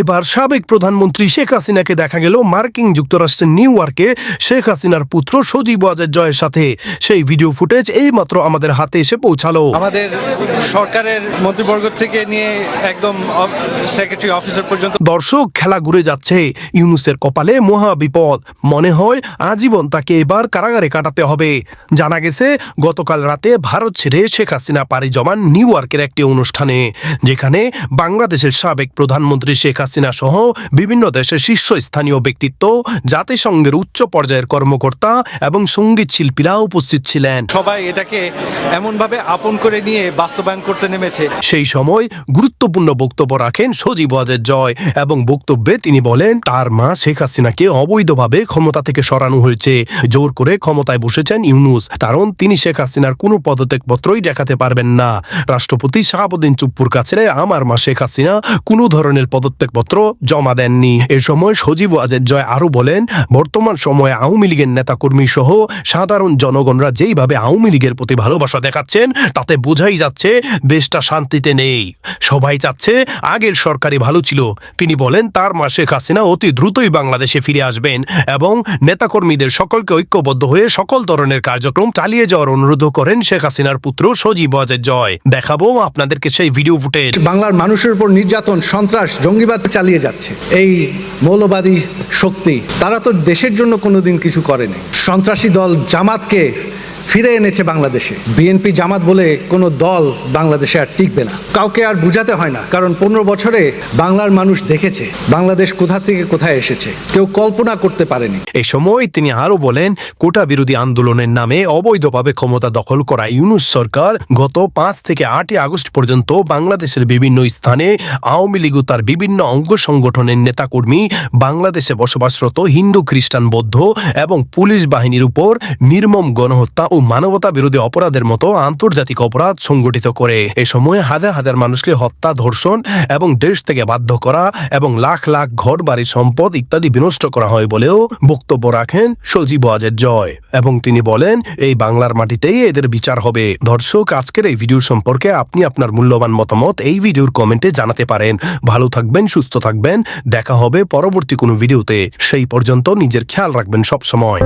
এবার সাবেক প্রধানমন্ত্রী শেখ হাসিনাকে দেখা গেল মার্কিন যুক্তরাষ্ট্রের নিউ ইয়র্কে। শেখ হাসিনার পুত্র সজীব ওয়াজেদ জয়ের সাথে। সেই ভিডিও ফুটেজ এইমাত্র আমাদের হাতে এসে পৌঁছালো। আমাদের সরকারের মন্ত্রীবর্গ থেকে নিয়ে একদম সেক্রেটারি অফিসার পর্যন্ত। দর্শক খেলা ঘুরে যাচ্ছে। ইউনুসের কপালে মহা বিপদ। মনে হয় আজীবন তাকে এবার কারাগারে কাটাতে হবে। জানা গেছে গতকাল রাতে ভারত ছেড়ে শেখ হাসিনা পাড়ি জমান নিউ ইয়র্কের একটি অনুষ্ঠানে যেখানে বাংলাদেশের সাবেক প্রধানমন্ত্রী শেখ হাসিনা সহ বিভিন্ন দেশের শীর্ষস্থানীয় ব্যক্তিত্ব জাতিসংঘের উচ্চ পর্যায়ের কর্মকর্তা এবং সংগীত শিল্পীরা উপস্থিত ছিলেন। সবাই এটাকে এমনভাবে আপন করে নিয়ে বাস্তবায়ন করতে নেমেছে। সেই সময় গুরুত্বপূর্ণ বক্তব্য রাখেন সজীব ওয়াজেদ জয় এবং বক্তব্যে তিনি বলেন তার মা শেখ হাসিনাকে অবৈধভাবে ক্ষমতা থেকে সরানো হয়েছে। জোর করে ক্ষমতায় বসেছেন ইউনুস। কারণ তিনি শেখ হাসিনার কোনো পদত্যাগপত্রই দেখাতে পারবেন না। রাষ্ট্রপতি শাহাবুদ্দিন চুপ্পুর কাছে আমার মা শেখ হাসিনা কোনো ধরনের পদত্যাগপত্র জমা দেননি। এ সময় সজীব ওয়াজেদ জয় আরও বলেন, বর্তমান সময়ে আওয়ামী লীগের নেতাকর্মী সহ সাধারণ জনগণরা যেইভাবে আওয়ামী লীগের প্রতি ভালোবাসা দেখাচ্ছেন, তাতে বোঝাই যাচ্ছে দেশটা শান্তিতে নেই। সবাই চাচ্ছে আগের সরকারি ভালো ছিল। তিনি বলেন, তার মা শেখ হাসিনা অতি দ্রুতই বাংলাদেশে ফিরে আসবেন এবং নেতাকর্মীদের সকলকে ঐক্যবদ্ধ হয়ে সকল ধরনের কার্যক্রম চালিয়ে যাওয়ার অনুরোধ করেন শেখ হাসিনার পুত্র সজীব ওয়াজেদ জয়। দেখাবো আপনাদেরকে সেই ভিডিও ফুটেজ। বাংলার মানুষের উপর নির্যাতন, সন্ত্রাস, জঙ্গিবাদ চালিয়ে যাচ্ছে। এই মৌলবাদী শক্তি, তারা তো দেশের জন্য কোনোদিন কিছু করেনি। সন্ত্রাসী দল জামাতকে ফিরে এনেছে বাংলাদেশে। বিএনপি জামাত বলে কোনো দল বাংলাদেশে আর টিকবে না। কাউকে আর বুঝাতে হয় না, কারণ পনেরো বছরে বাংলার মানুষ দেখেছে, বাংলাদেশ কোথা থেকে কোথায় এসেছে। কেউ কল্পনা করতে পারেনি। এই সময় তিনি আরও বলেন, কোটা বিরোধী আন্দোলনের নামে অবৈধভাবে ক্ষমতা দখল করা ইউনুস সরকার গত পাঁচ থেকে আটই আগস্ট পর্যন্ত বাংলাদেশের বিভিন্ন স্থানে আওয়ামী লীগ তার বিভিন্ন অঙ্গ সংগঠনের নেতাকর্মী, বাংলাদেশে বসবাসরত হিন্দু খ্রিস্টান বৌদ্ধ এবং পুলিশ বাহিনীর উপর নির্মম গণহত্যা ও মানবতা বিরোধী অপরাধের মতো আন্তর্জাতিক অপরাধ সংগঠিত করে। এ সময়ে হাজার হাজার মানুষকে হত্যা, ধর্ষণ এবং দেশ থেকে বাধ্য করা এবং লাখ লাখ ঘর বাড়ি সম্পদ ইত্যাদি বিনষ্ট করা হয় বলেও বক্তব্য রাখেন সজীব আজের জয়। এবং তিনি বলেন, এই বাংলার মাটিতেই এদের বিচার হবে। দর্শক, আজকের এই ভিডিও সম্পর্কে আপনি আপনার মূল্যবান মতামত এই ভিডিওর কমেন্টে জানাতে পারেন। ভালো থাকবেন, সুস্থ থাকবেন। দেখা হবে পরবর্তী কোনো ভিডিওতে। সেই পর্যন্ত নিজের খেয়াল রাখবেন সব সময়